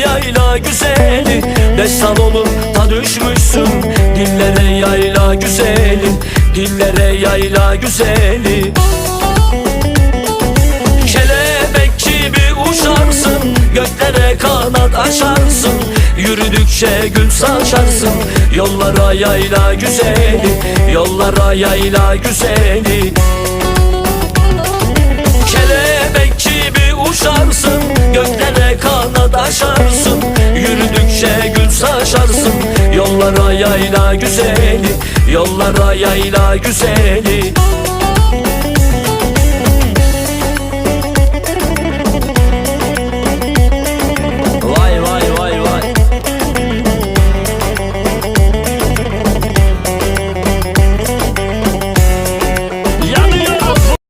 yayla güzeli. Destan olup ta düşmüşsün Dillere yayla güzeli. Dillere yayla güzeli. Kelebek gibi uçarsın Göklere kanat açarsın. Yürüdükçe gül saçarsın Yollara yayla güzeli. Yollara yayla güzeli Saçarsın Yollara yayla güzeli Yollara yayla güzeli